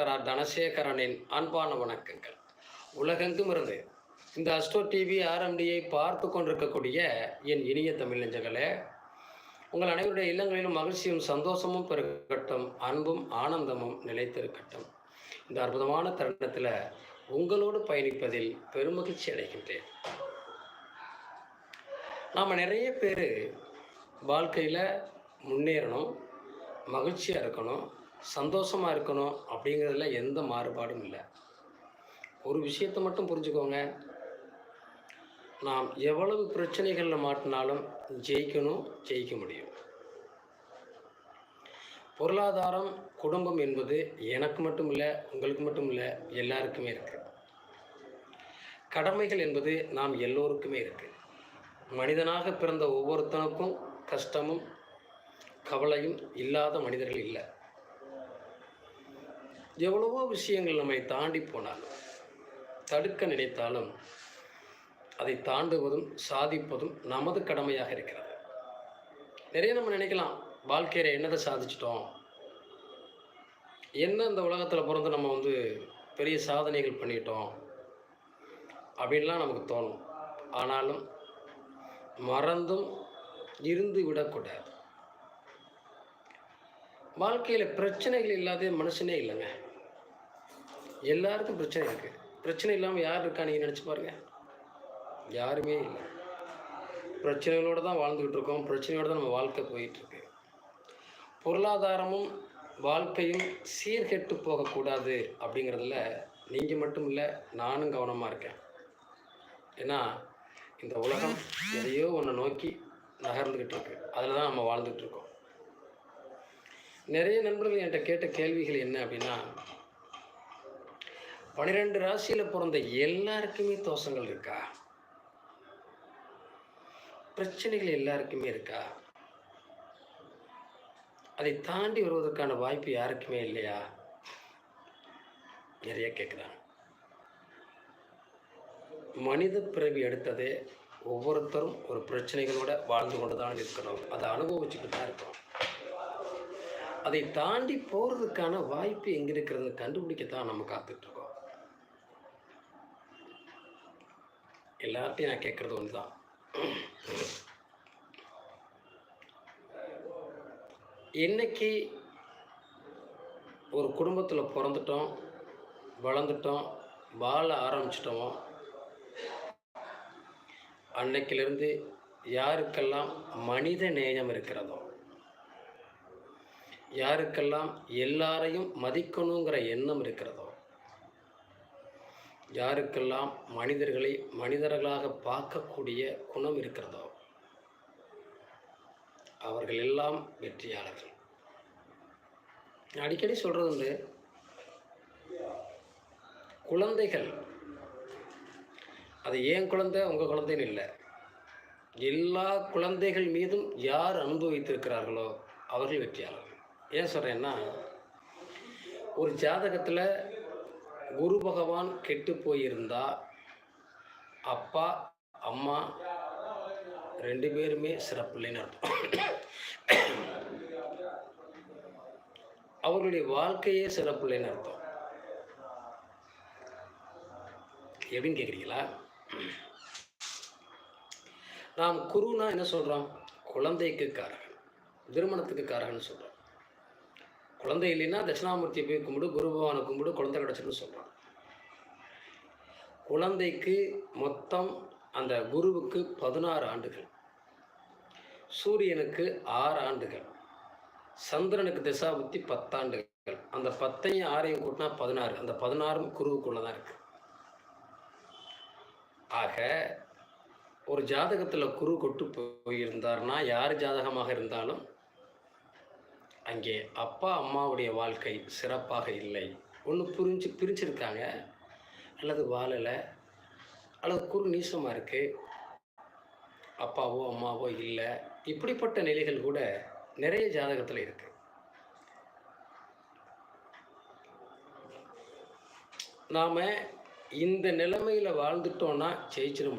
Doctor R தனசேகரனின் அன்பான வணக்கங்கள். உலகெங்கும் இருந்து இந்த அஸ்டோ டிவி ஆர்எம்டியை பார்த்து கொண்டிருக்கக்கூடிய என் இனிய தமிழ் நெஞ்சங்களே உங்கள் அனைவருடைய இல்லங்களிலும் மகிழ்ச்சியும் சந்தோஷமும் பெருகட்டும் அன்பும் ஆனந்தமும் நிலைத்திருக்கட்டும். இந்த அற்புதமான தருணத்தில் உங்களோடு பயணிப்பதில் பெருமகிழ்ச்சி அடைகின்றேன். நாம் நிறைய பேர் வாழ்க்கையில் முன்னேறணும் மகிழ்ச்சியாக இருக்கணும் சந்தோஷமாக இருக்கணும் அப்படிங்கிறதுல எந்த மாறுபாடும் இல்லை. ஒரு விஷயத்தை மட்டும் புரிஞ்சுக்கோங்க. நாம் எவ்வளவு பிரச்சனைகளில் மாட்டினாலும் ஜெயிக்கணும் ஜெயிக்க முடியும். பொருளாதாரம் குடும்பம் என்பது எனக்கு மட்டும் இல்லை உங்களுக்கு மட்டும் இல்லை எல்லாருக்குமே இருக்குது கடமைகள் என்பது நாம் எல்லோருக்குமே இருக்குது மனிதனாக பிறந்த ஒவ்வொருத்தனுக்கும் கஷ்டமும் கவலையும் இல்லாத மனிதர்கள் இல்லை. எவ்வளவோ விஷயங்கள் நம்மை தாண்டி போனாலும் தடுக்க நினைத்தாலும் அதை தாண்டுவதும் சாதிப்பதும் நமது கடமையாக இருக்கிறது. நிறைய நம்ம நினைக்கலாம் வாழ்க்கையில் என்னதை சாதிச்சிட்டோம்? என்ன இந்த உலகத்தில் பிறந்து நம்ம வந்து பெரிய சாதனைகள் பண்ணிட்டோம்? அப்படின்லாம் நமக்கு தோணும். ஆனாலும் மறந்தும் இருந்து விடக்கூடாது. வாழ்க்கையில் பிரச்சனைகள் இல்லாத மனுஷனே இல்லைங்க. எல்லாருக்கும் பிரச்சனை இருக்குது பிரச்சனை இல்லாமல் யார் இருக்கா நீங்கள் நினச்சி பாருங்க. யாருமே இல்லை. பிரச்சனைகளோடு தான் வாழ்ந்துக்கிட்டு இருக்கோம். பிரச்சனையோடு தான் நம்ம வாழ்க்கை போயிட்டுருக்கு பொருளாதாரமும் வாழ்க்கையும் சீர்கெட்டு போகக்கூடாது அப்படிங்கிறதுல நீங்கள் மட்டும் இல்லை நானும் கவனமாக இருக்கேன். ஏன்னா இந்த உலகம் எதையோ ஒன்று நோக்கி நகர்ந்துக்கிட்டு இருக்கு. அதில் தான் நம்ம வாழ்ந்துக்கிட்டு இருக்கோம். நிறைய நண்பர்கள் என்கிட்ட கேட்ட கேள்விகள் என்ன அப்படின்னா பன்னிரெண்டு ராசியில் பிறந்த எல்லாருக்குமே தோஷங்கள் இருக்கா? பிரச்சனைகள் எல்லாருக்குமே இருக்கா? அதை தாண்டி வருவதற்கான வாய்ப்பு யாருக்குமே இல்லையா? நிறைய கேட்குறாங்க மனித பிறவி எடுத்ததே ஒவ்வொருத்தரும் ஒரு பிரச்சனைகளோட வாழ்ந்து கொண்டு தான் இருக்கிறோம் அதை அனுபவிச்சுக்கிட்டு தான் இருக்கிறோம் அதை தாண்டி போகிறதுக்கான வாய்ப்பு எங்கே இருக்கிறதுன்னு கண்டுபிடிக்கத்தான் நம்ம காத்துட்ருக்கோம் எல்லார்ட்டையும் நான் கேட்குறது ஒன்று தான் என்னைக்கு ஒரு குடும்பத்தில் பிறந்துட்டோம் வளர்ந்துட்டோம் வாழ ஆரம்பிச்சிட்டோமோ அன்னைக்கிலிருந்து யாருக்கெல்லாம் மனித நேயம் இருக்கிறதோ யாருக்கெல்லாம் எல்லாரையும் மதிக்கணுங்கிற எண்ணம் இருக்கிறதோ யாருக்கெல்லாம் மனிதர்களை மனிதர்களாக பார்க்கக்கூடிய குணம் இருக்கிறதோ அவர்கள் எல்லாம் வெற்றியாளர்கள் அடிக்கடி சொல்கிறது வந்து குழந்தைகள் அது ஏன் குழந்தை? உங்கள் குழந்தைன்னு இல்லை. எல்லா குழந்தைகள் மீதும் யார் அன்பு வைத்திருக்கிறார்களோ அவர்கள் வெற்றியாளர்கள். ஏன் சொல்கிறேன்னா ஒரு ஜாதகத்தில் குரு பகவான் கெட்டு போயிருந்தா அப்பா அம்மா ரெண்டு பேருமே சிறப்பில்லைன்னு அர்த்தம். அவர்களுடைய வாழ்க்கையே சிறப்பில்லைன்னு அர்த்தம். எப்படின்னு கேட்குறீங்களா நாம் குருனா என்ன சொல்கிறோம் குழந்தைக்கு காரகன் திருமணத்துக்கு காரகன் சொல்கிறோம் குழந்தை இல்லைன்னா தட்சிணாமூர்த்தியை போய் கும்பிடு குரு பகவானை கும்பிடு குழந்தை கிடச்சிருன்னு சொல்கிறான் குழந்தைக்கு மொத்தம் அந்த குருவுக்கு பதினாறு ஆண்டுகள் சூரியனுக்கு ஆறு ஆண்டுகள் சந்திரனுக்கு திசாபுத்தி பத்தாண்டுகள் அந்த பத்தையும் ஆறையும் கூட்டினா பதினாறு. அந்த பதினாறும் குருவுக்குள்ளே தான் இருக்குது ஆக ஒரு ஜாதகத்தில் குரு கொட்டு போயிருந்தார்னா யார் ஜாதகமாக இருந்தாலும் அங்கே அப்பா அம்மாவுடைய வாழ்க்கை சிறப்பாக இல்லை. ஒன்று புரிஞ்சு பிரிச்சிருக்காங்க அல்லது வாழலை. அல்லது குறு நீசமாக இருக்குது அப்பாவோ அம்மாவோ இல்லை. இப்படிப்பட்ட நிலைகள் கூட நிறைய ஜாதகத்தில் இருக்குது நாம் இந்த நிலைமையில் வாழ்ந்துட்டோன்னா ஜெயிச்சிட முடியும்.